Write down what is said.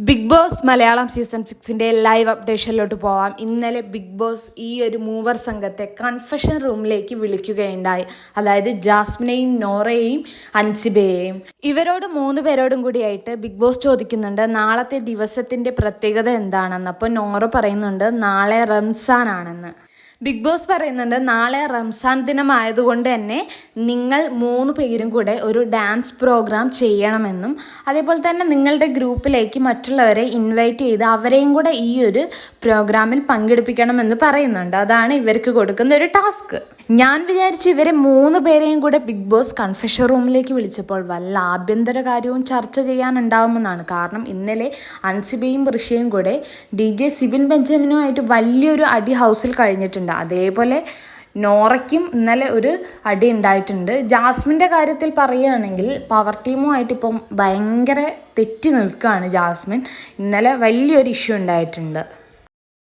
Big boss Malayalam season സിക്സിന്റെ live അപ്ഡേഷനിലോട്ട് പോവാം. ഇന്നലെ ബിഗ് ബോസ് ഈ ഒരു മൂവർ സംഘത്തെ കൺഫഷൻ റൂമിലേക്ക് വിളിക്കുകയുണ്ടായി. അതായത് ജാസ്മിനെയും നോറയെയും അൻസിബയെയും. ഇവരോട് മൂന്ന് പേരോടും കൂടിയായിട്ട് ബിഗ് ബോസ് ചോദിക്കുന്നുണ്ട് നാളത്തെ ദിവസത്തിന്റെ പ്രത്യേകത എന്താണെന്ന്? അപ്പോൾ നോറ പറയുന്നുണ്ട് നാളെ റംസാൻ ആണെന്ന് ബിഗ് ബോസ് പറയുന്നുണ്ട് നാളെ റംസാൻ ദിനമായതുകൊണ്ട് തന്നെ നിങ്ങൾ മൂന്ന് പേരും കൂടെ ഒരു ഡാൻസ് പ്രോഗ്രാം ചെയ്യണമെന്നും അതേപോലെ തന്നെ നിങ്ങളുടെ ഗ്രൂപ്പിലേക്ക് മറ്റുള്ളവരെ ഇൻവൈറ്റ് ചെയ്ത് അവരെയും കൂടെ ഈ ഒരു പ്രോഗ്രാമിൽ പങ്കെടുപ്പിക്കണമെന്ന് പറയുന്നുണ്ട്. അതാണ് ഇവർക്ക് കൊടുക്കുന്ന ഒരു ടാസ്ക്. ഞാൻ വിചാരിച്ചു ഇവരെ മൂന്ന് പേരെയും കൂടെ ബിഗ് ബോസ് കൺഫെഷൻ റൂമിലേക്ക് വിളിച്ചപ്പോൾ വല്ല ആഭ്യന്തര കാര്യവും ചർച്ച ചെയ്യാനുണ്ടാവുമെന്നാണ്. കാരണം ഇന്നലെ അൻസിബയും ഋഷിയും കൂടെ ഡി ജെ സിബിൻ ബെഞ്ചമിനുമായിട്ട് വലിയൊരു അടി ഹൗസിൽ കഴിഞ്ഞിട്ടുണ്ട്. അതേപോലെ നോറയ്ക്കും ഇന്നലെ ഒരു അടി ഉണ്ടായിട്ടുണ്ട്. ജാസ്മിന്റെ കാര്യത്തിൽ പറയുകയാണെങ്കിൽ പവർ ടീമുമായിട്ട് ഇപ്പം ഭയങ്കര തെറ്റി നിൽക്കുകയാണ് ജാസ്മിൻ. ഇന്നലെ വലിയൊരു ഇഷ്യൂ ഉണ്ടായിട്ടുണ്ട്.